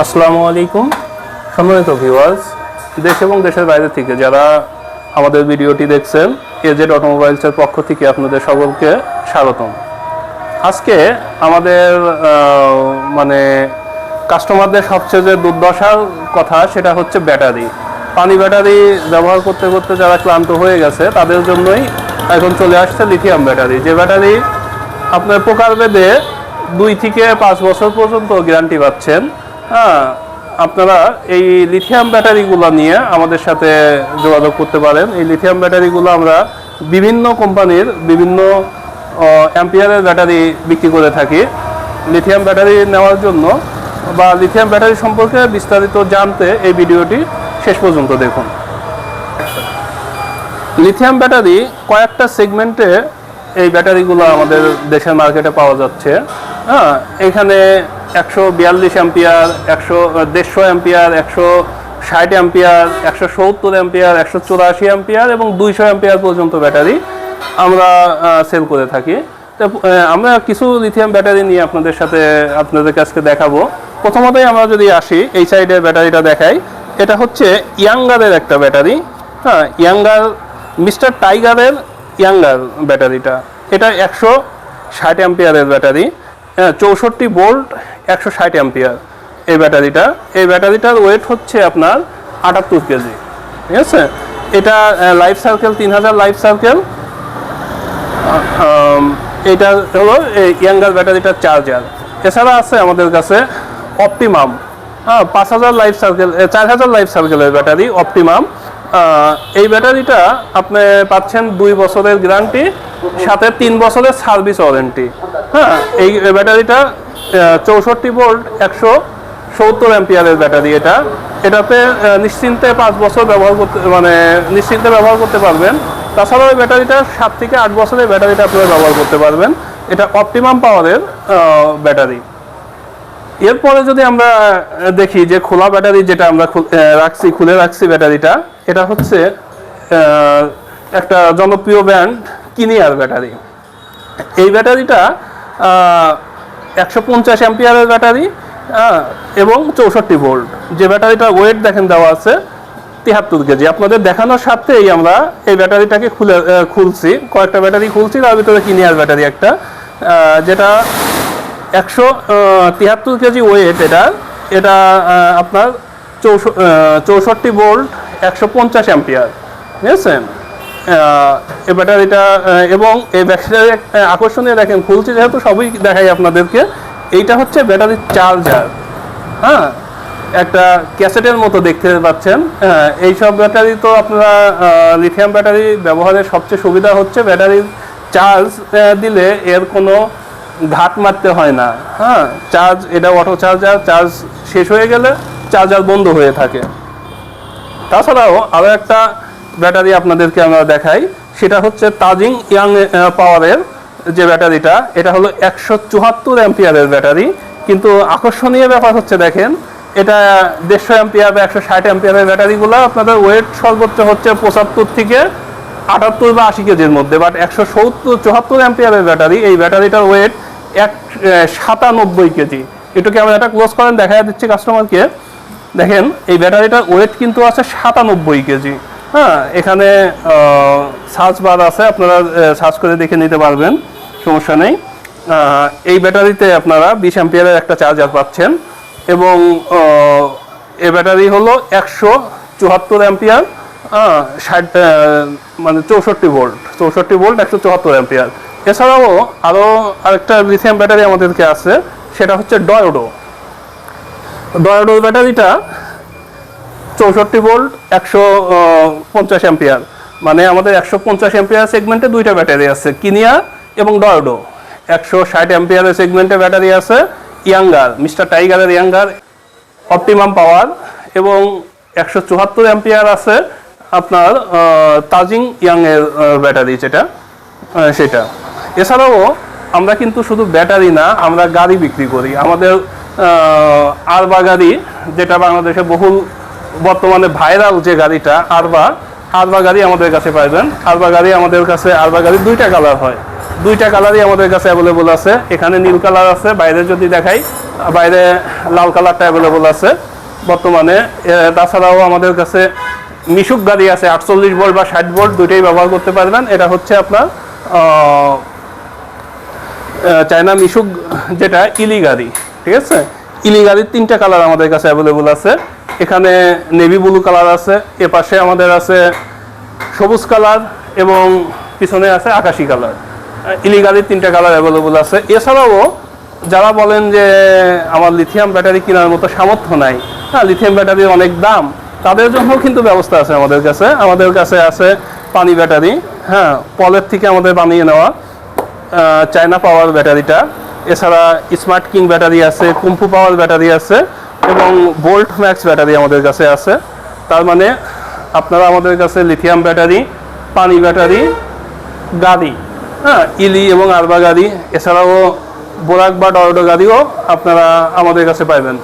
আসসালামু আলাইকুম। সম্মানিত ভিউয়ার্স দেশ এবং দেশের বাইরে থেকে যারা আমাদের ভিডিওটি দেখছেন এজেড অটোমোবাইলসের পক্ষ থেকে আপনাদের সকলকে স্বাগতম। আজকে আমাদের মানে কাস্টমারদের সবচেয়ে যে দুর্দশার কথা, সেটা হচ্ছে ব্যাটারি। পানি ব্যাটারি ব্যবহার করতে করতে যারা ক্লান্ত হয়ে গেছে, তাদের জন্যই এখন চলে আসছে লিথিয়াম ব্যাটারি। যে ব্যাটারি আপনার প্রকার বেদে দুই থেকে পাঁচ বছর পর্যন্ত গ্যারান্টি পাচ্ছেন। হ্যাঁ আপনারা এই লিথিয়াম ব্যাটারিগুলো নিয়ে আমাদের সাথে যোগাযোগ করতে পারেন। এই লিথিয়াম ব্যাটারিগুলো আমরা বিভিন্ন কোম্পানির বিভিন্ন অ্যাম্পিয়ারের ব্যাটারি বিক্রি করে থাকি। লিথিয়াম ব্যাটারি নেওয়ার জন্য বা লিথিয়াম ব্যাটারি সম্পর্কে বিস্তারিত জানতে এই ভিডিওটি শেষ পর্যন্ত দেখুন। লিথিয়াম ব্যাটারি কয়েকটা সেগমেন্টে এই ব্যাটারিগুলো আমাদের দেশের মার্কেটে পাওয়া যাচ্ছে। হ্যাঁ এখানে একশো বিয়াল্লিশ অ্যাম্পিয়ার, একশো দেড়শো অ্যাম্পিয়ার, একশো ষাট অ্যাম্পিয়ার, একশো সত্তর অ্যাম্পিয়ার, একশো চুরাশি অ্যাম্পিয়ার এবং দুইশো অ্যাম্পিয়ার পর্যন্ত ব্যাটারি আমরা সেল করে থাকি। তো আমরা কিছু লিথিয়াম ব্যাটারি নিয়ে আপনাদের সাথে, আপনাদের কাছকে দেখাবো। প্রথমতই আমরা যদি আসি, এই সাইডের ব্যাটারিটা দেখাই। এটা হচ্ছে ইয়াঙ্গারের একটা ব্যাটারি। হ্যাঁ ইয়াঙ্গার, মিস্টার টাইগারের ইয়াঙ্গার ব্যাটারিটা। এটা একশো ষাট অ্যাম্পিয়ারের ব্যাটারি। চৌষট্টি বোল্ট একশো ষাট অ্যাম্পিয়ার এই ব্যাটারিটা। এই ব্যাটারিটার ওয়েট হচ্ছে আপনার আটাত্তর কেজি। ঠিক আছে? এটা লাইফ সার্কেল তিন হাজার লাইফ সার্কেল এটা হলো ইয়াঙ্গার ব্যাটারিটার চার্জার এছাড়া আছে আমাদের কাছে অপটিমাম হ্যাঁ পাঁচ হাজার লাইফ সার্কেল চার হাজার লাইফ সার্কেলের ব্যাটারি অপটিমাম এই ব্যাটারিটা আপনি পাচ্ছেন দুই বছরের গ্যারান্টি, সাথে তিন বছরের সার্ভিস ওয়ারেন্টি। হ্যাঁ এই ব্যাটারিটা চৌষট্টি ভোল্ট, একশো সত্তর অ্যাম্পিয়ারের ব্যাটারি এটা। এটাতে নিশ্চিন্তে পাঁচ বছর ব্যবহার করতে মানে নিশ্চিন্তে ব্যবহার করতে পারবেন। তাছাড়াও এই ব্যাটারিটা সাত থেকে আট বছরের ব্যাটারিটা আপনারা ব্যবহার করতে পারবেন। এটা অপটিমাম পাওয়ারের ব্যাটারি। এরপরে যদি আমরা দেখি যে খোলা ব্যাটারি যেটা আমরা রাখছি, খুলে রাখছি ব্যাটারিটা, এটা হচ্ছে একটা জনপ্রিয় ব্র্যান্ড কিনিয়ার ব্যাটারি। এই ব্যাটারিটা একশো পঞ্চাশ অ্যাম্পিয়ারের ব্যাটারি এবং চৌষট্টি ভোল্ট। যে ব্যাটারিটার ওয়েট দেখেন দেওয়া আছে তিয়াত্তর কেজি। আপনাদের দেখানোর সাথেই আমরা এই ব্যাটারিটাকে খুলে খুলছি। কয়েকটা ব্যাটারি খুলছি, তার ভিতরে কিনিয়ার ব্যাটারি একটা যেটা একশো তিয়াত্তর কেজি ওয়েট এটা। এটা আপনার চৌষ চৌষট্টি ভোল্ট একশো পঞ্চাশ অ্যাম্পিয়ার ঠিক আছে এ ব্যাটারিটা এবং এই ব্যাটারি আকর্ষণীয় দেখেন, খুলছি যেহেতু সবই দেখাই আপনাদেরকে, এইটা হচ্ছে ব্যাটারির চার্জার হ্যাঁ? একটা ক্যাসেটের মতো দেখতে পাচ্ছেন। এইসব ব্যাটারি তো আপনারা লিথিয়াম ব্যাটারি ব্যবহারের সবচেয়ে সুবিধা হচ্ছে ব্যাটারির চার্জ দিলে এর কোনো ঘাট মারতে হয় না। হ্যাঁ চার্জ এটা অটো চার্জার চার্জ শেষ হয়ে গেলে চার্জার বন্ধ হয়ে থাকে। তাছাড়াও আরও একটা ব্যাটারি আপনাদেরকে আমরা দেখাই, সেটা হচ্ছে তাজিং ইয়াং পাওয়ারের যে ব্যাটারিটা, এটা হলো একশো চুয়াত্তর অ্যাম্পিয়ারের ব্যাটারি। কিন্তু আকর্ষণীয় ব্যাপার হচ্ছে দেখেন, এটা দেড়শো অ্যাম্পিয়ার বা একশো ষাট অ্যাম্পিয়ারের ব্যাটারিগুলো আপনাদের ওয়েট সর্বোচ্চ হচ্ছে পঁচাত্তর থেকে আটাত্তর বা আশি কেজির মধ্যে বাট একশো সত্তর, চুয়াত্তর অ্যাম্পিয়ারের ব্যাটারি, এই ব্যাটারিটার ওয়েট এক সাতানব্বই কেজি। একটু ক্যামেরাটা ক্লোজ করেন দেখা দিচ্ছি কাস্টমারকে দেখেন, এই ব্যাটারিটার ওয়েট কিন্তু আছে সাতানব্বই কেজি। হ্যাঁ এখানে সার্চ বার আছে, আপনারা সার্চ করে দেখে নিতে পারবেন, সমস্যা নেই। এই ব্যাটারিতে আপনারা বিশ অ্যাম্পিয়ারের একটা চার্জার পাচ্ছেন এবং এ ব্যাটারি হলো একশো চুয়াত্তর অ্যাম্পিয়ার ষাট মানে চৌষট্টি ভোল্ট চৌষট্টি ভোল্ট একশো চুয়াত্তর অ্যাম্পিয়ার এছাড়াও আরও আরেকটা লিথিয়াম ব্যাটারি আমাদেরকে আছে, সেটা হচ্ছে ডয়োডো ডয়োডোর ব্যাটারিটা চৌষট্টি ভোল্ট একশো পঞ্চাশ অ্যাম্পিয়ার মানে আমাদের একশো পঞ্চাশ অ্যাম্পিয়ার সেগমেন্টে দুইটা ব্যাটারি আছে কিনিয়া এবং ডয়োডো একশো ষাট অ্যাম্পিয়ারের সেগমেন্টে ব্যাটারি আছে ইয়াঙ্গার মিস্টার টাইগারের ইয়াঙ্গার অপটিমাম পাওয়ার এবং একশো চুয়াত্তর অ্যাম্পিয়ার আছে আপনার তাজিং ইয়াংয়ের ব্যাটারি যেটা সেটা। এছাড়াও আমরা কিন্তু শুধু ব্যাটারি না, আমরা গাড়ি বিক্রি করি। আমাদের আরবা গাড়ি, যেটা বাংলাদেশে বহুল বর্তমানে ভাইরাল যে গাড়িটা, আরবা আরবা গাড়ি আমাদের কাছে পাইবেন। আরবা গাড়ি আমাদের কাছে, আরবা গাড়ি দুইটা কালার হয়। দুইটা কালারই আমাদের কাছে অ্যাভেলেবল আছে। এখানে নীল কালার আছে, বাইরে যদি দেখাই, বাইরে লাল কালারটা অ্যাভেলেবল আছে। বর্তমানে তাছাড়াও আমাদের কাছে মিশুক গাড়ি আছে, আটচল্লিশ ভোল্ট বা ষাট ভোল্ট দুইটাই ব্যবহার করতে পারবেন। এটা হচ্ছে আপনার চায়না মিশুক যেটা ইলি গাড়ি ঠিক আছে? ইলি গাড়ির তিনটা কালার আমাদের কাছে অ্যাভেলেবল আছে। এখানে নেভি ব্লু কালার আছে, এ পাশে আমাদের আছে সবুজ কালার এবং পিছনে আছে আকাশি কালার। ইলি গাড়ির তিনটা কালার অ্যাভেলেবল আছে। এছাড়াও যারা বলেন যে আমার লিথিয়াম ব্যাটারি কেনার মতো সামর্থ্য নাই হ্যাঁ লিথিয়াম ব্যাটারির অনেক দাম, তাদের জন্য কিন্তু ব্যবস্থা আছে আমাদের কাছে। আমাদের কাছে আছে পানি ব্যাটারি হ্যাঁ পলের থেকে আমাদের বানিয়ে নেওয়া। চায়না পাওয়ার ব্যাটারিটা এছাড়া স্মার্ট কিং ব্যাটারি আছে কুম্পু পাওয়ার ব্যাটারি আছে এবং বোল্ট ম্যাক্স ব্যাটারি আমাদের কাছে আছে। তার মানে আপনারা আমাদের কাছে লিথিয়াম ব্যাটারি পানি ব্যাটারি গাড়ি হ্যাঁ ইলি এবং আরবা গাড়ি, এছাড়াও বোরাক বা ডরডো গাড়িও আপনারা আমাদের কাছে পাইবেন।